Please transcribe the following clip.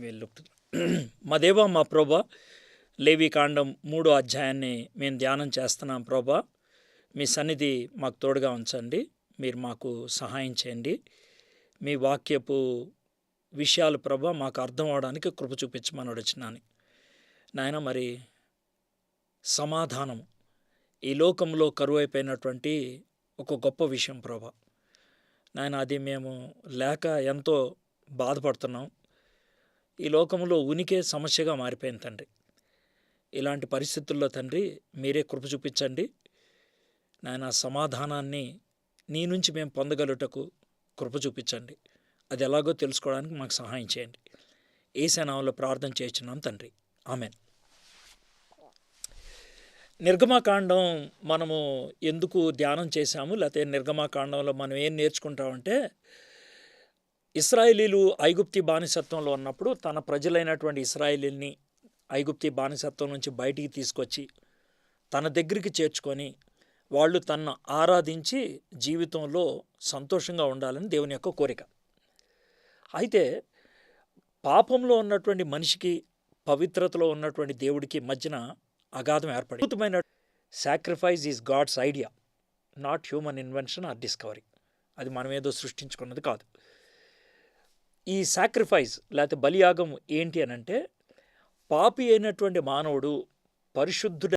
వీళ్ళు మా దేవా మా ప్రభా లేవి కాండం మూడో అధ్యాయాన్ని మేము ధ్యానం చేస్తున్నాం ప్రభా. మీ సన్నిధి మాకు తోడుగా ఉంచండి. మీరు మాకు సహాయం చేయండి. మీ వాక్యపు విషయాలు ప్రభా మాకు అర్థం అవడానికి కృప చూపించమని వచ్చినాను నాయన మరి సమాధానం ఈ లోకంలో కరువైపోయినటువంటి ఒక గొప్ప విషయం ప్రభా. నాయన అది మేము లేక ఎంతో బాధపడుతున్నాం. ఈ లోకంలో ఉనికే సమస్యగా మారిపోయింది తండ్రి. ఇలాంటి పరిస్థితుల్లో తండ్రి మీరే కృప చూపించండి. నాయన సమాధానాన్ని నీ నుంచి మేము పొందగలుటకు కృప చూపించండి. అది ఎలాగో తెలుసుకోవడానికి మాకు సహాయం చేయండి. ఏ ప్రార్థన చేస్తున్నాం తండ్రి. ఆమెన్. నిర్గమాకాండం మనము ఎందుకు ధ్యానం చేశాము? లేకపోతే నిర్గమాకాండంలో మనం ఏం నేర్చుకుంటామంటే ఇస్రాయేలీలు ఐగుప్తి బానిసత్వంలో ఉన్నప్పుడు తన ప్రజలైనటువంటి ఇస్రాయేలీల్ని ఐగుప్తి బానిసత్వం నుంచి బయటికి తీసుకొచ్చి తన దగ్గరికి చేర్చుకొని వాళ్ళు తన్ను ఆరాధించి జీవితంలో సంతోషంగా ఉండాలని దేవుని యొక్క కోరిక. అయితే పాపంలో ఉన్నటువంటి మనిషికి పవిత్రతలో ఉన్నటువంటి దేవుడికి మధ్యన అగాధం ఏర్పడి అద్భుతమైన sacrifice is God's idea not human invention or discovery అది మనమేదో సృష్టించుకున్నది కాదు. ఈ సాక్రిఫైస్ లేకపోతే బలియాగం ఏంటి అని అంటే పాపి అయినటువంటి మానవుడు పరిశుద్ధుడ